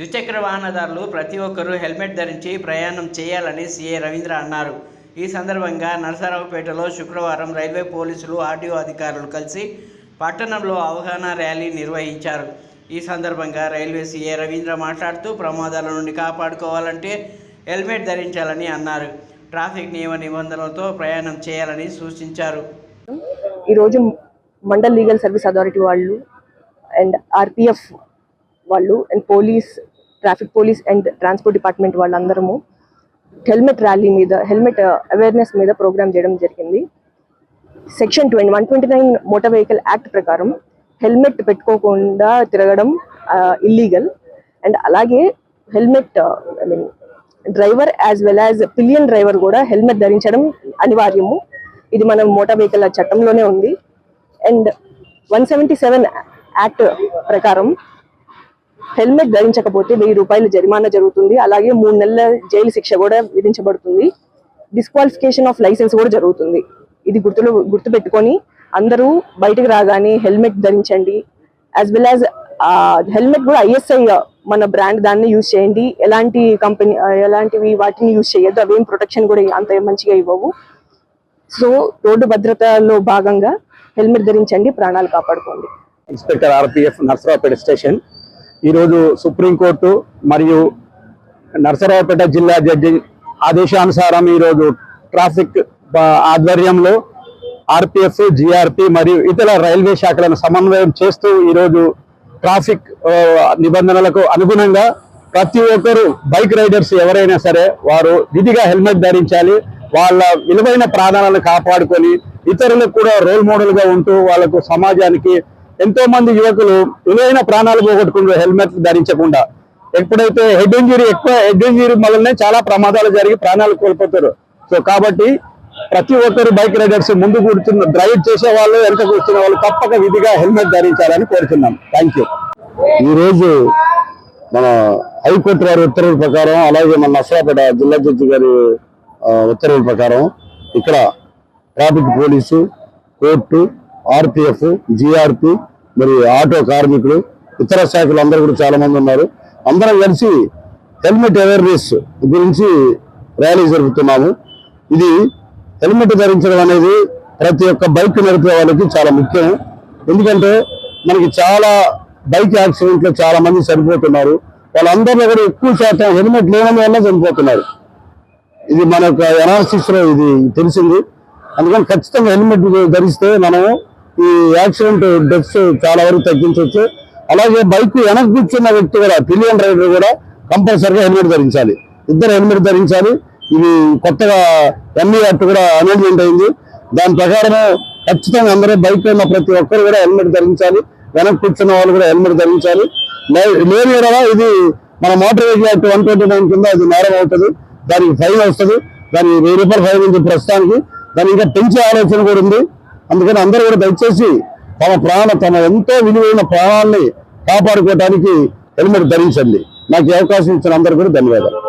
ద్విచక్ర వాహనదారులు ప్రతి ఒక్కరూ హెల్మెట్ ధరించి ప్రయాణం చేయాలని సీఏ రవీంద్ర అన్నారు. ఈ సందర్భంగా నరసరావుపేటలో శుక్రవారం రైల్వే పోలీసులు ఆర్టీఓ అధికారులు కలిసి పట్టణంలో అవగాహన ర్యాలీ నిర్వహించారు. ఈ సందర్భంగా రైల్వే సీఏ రవీంద్ర మాట్లాడుతూ ప్రమాదాల నుండి కాపాడుకోవాలంటే హెల్మెట్ ధరించాలని అన్నారు. ట్రాఫిక్ నియమ నిబంధనలతో ప్రయాణం చేయాలని సూచించారు. ఈరోజు మండల్ లీగల్ సర్వీస్ అథారిటీ వాళ్ళు అండ్ ఆర్పిఎఫ్ వాళ్ళు and police traffic police and transport department వాళ్ళందరము helmet rally మీద హెల్మెట్ అవేర్నెస్ మీద ప్రోగ్రామ్ చేయడం జరిగింది. Section twenty one twenty nine motor vehicle act ప్రకారం హెల్మెట్ పెట్టుకోకుండా తిరగడం ఇల్లీగల్ అండ్ అలాగే helmet I mean driver as well as pillion driver కూడా helmet ధరించడం అనివార్యము. ఇది మనం మోటార్ వెహికల్ చట్టంలోనే ఉంది. And one seventy seven act ప్రకారం హెల్మెట్ ధరించకపోతే వెయ్యి రూపాయలు జరిమానా జరుగుతుంది. అలాగే మూడు నెలల జైలు శిక్ష కూడా విధించబడుతుంది. డిస్క్వాలిఫికేషన్ ఆఫ్ లైసెన్స్ కూడా జరుగుతుంది. ఇది గుర్తులో గుర్తు పెట్టుకొని అందరూ బయటకు రాగానే హెల్మెట్ ధరించండి. యాజ్ వెల్ యాజ్ హెల్మెట్ కూడా ఐఎస్ఐ మన బ్రాండ్ దాన్ని యూజ్ చేయండి. ఎలాంటి కంపెనీ ఎలాంటివి వాటిని యూజ్ చేయొద్దు. అవేం ప్రొటెక్షన్ కూడా అంత మంచిగా ఇవ్వవు. సో రోడ్డు భద్రతలో భాగంగా హెల్మెట్ ధరించండి ప్రాణాలు కాపాడుకోండి. Inspector RPF Narsaraopet station. ఈరోజు సుప్రీంకోర్టు మరియు నర్సరావుపేట జిల్లా జడ్జి ఆదేశానుసారం ఈరోజు ట్రాఫిక్ ఆధ్వర్యంలో ఆర్పిఎఫ్ జిఆర్పి మరియు ఇతర రైల్వే శాఖలను సమన్వయం చేస్తూ ఈరోజు ట్రాఫిక్ నిబంధనలకు అనుగుణంగా ప్రతి ఒక్కరు బైక్ రైడర్స్ ఎవరైనా సరే వారు విధిగా హెల్మెట్ ధరించాలి వాళ్ళ విలువైన ప్రాణాలను కాపాడుకొని ఇతరులకు కూడా రోల్ మోడల్గా ఉంటూ వాళ్ళకు సమాజానికి ఎంతో మంది యువకులు విలువైన ప్రాణాలు పోగొట్టుకుంటారు హెల్మెట్ ధరించకుండా ఎప్పుడైతే హెడ్ ఇంజరీ ఎక్కువ హెడ్ ఇంజరీ వల్లనే చాలా ప్రమాదాలు జరిగి ప్రాణాలు కోల్పోతారు. సో కాబట్టి ప్రతి ఒక్కరు బైక్ రైడర్స్ ముందు కూర్చున్న డ్రైవ్ చేసే వాళ్ళు వెనక కూర్చున్న వాళ్ళు తప్పక విధిగా హెల్మెట్ ధరించాలని కోరుతున్నాం థ్యాంక్ యూ ఈరోజు మన హైకోర్టు వారి ఉత్తర్వుల ప్రకారం అలాగే మన నర్సరాపేట జిల్లా జడ్జి గారి ఉత్తర్వుల ప్రకారం ఇక్కడ traffic police court RPF GRP మరి ఆటో కార్మికులు ఇతర శాఖలు అందరూ కూడా చాలా మంది ఉన్నారు. అందరం కలిసి హెల్మెట్ అవేర్నెస్ గురించి ర్యాలీ జరుపుతున్నాము. ఇది హెల్మెట్ ధరించడం అనేది ప్రతి ఒక్క బైక్ నడిపే వాళ్ళకి చాలా ముఖ్యం. ఎందుకంటే మనకి చాలా బైక్ యాక్సిడెంట్లో చాలా మంది చనిపోతున్నారు. వాళ్ళందరిలో కూడా ఎక్కువ శాతం హెల్మెట్ లేని వల్ల చనిపోతున్నారు. ఇది మన యొక్క అనాలసిస్లో ఇది తెలిసింది. అందుకని ఖచ్చితంగా హెల్మెట్ ధరిస్తే మనం ఈ యాక్సిడెంట్ డెత్స్ చాలా వరకు తగ్గించవచ్చు అలాగే బైక్ వెనక్కి కూర్చున్న వ్యక్తి కూడా పిలియన్ రైడర్ కూడా కంపల్సరిగా హెల్మెట్ ధరించాలి. ఇద్దరు హెల్మెట్ ధరించాలి. ఇది కొత్తగా ఎంఈ యాక్ట్ కూడా అమెండ్మెంట్ అయింది. దాని ప్రకారం ఖచ్చితంగా అందరూ బైక్ ఉన్న ప్రతి ఒక్కరు కూడా హెల్మెట్ ధరించాలి. వెనక్కి కూర్చున్న వాళ్ళు కూడా హెల్మెట్ ధరించాలి. లే- లేని ఇది మన motor vehicle act one twenty nine కింద అది నేరం అవుతుంది. దానికి ఫైన్ వస్తుంది. దానికి వెయ్యి రూపాయలు ఫైన్ ఉంది ప్రస్తుతానికి. దాన్ని ఇంకా పెంచే ఆలోచన కూడా ఉంది. అందుకని అందరూ కూడా దయచేసి తమ ప్రాణ తమ ఎంతో విలువైన ప్రాణాలని కాపాడుకోవడానికి హెల్మెట్ ధరించండి. నాకు అవకాశం ఇచ్చిన అందరూ కూడా ధన్యవాదాలు.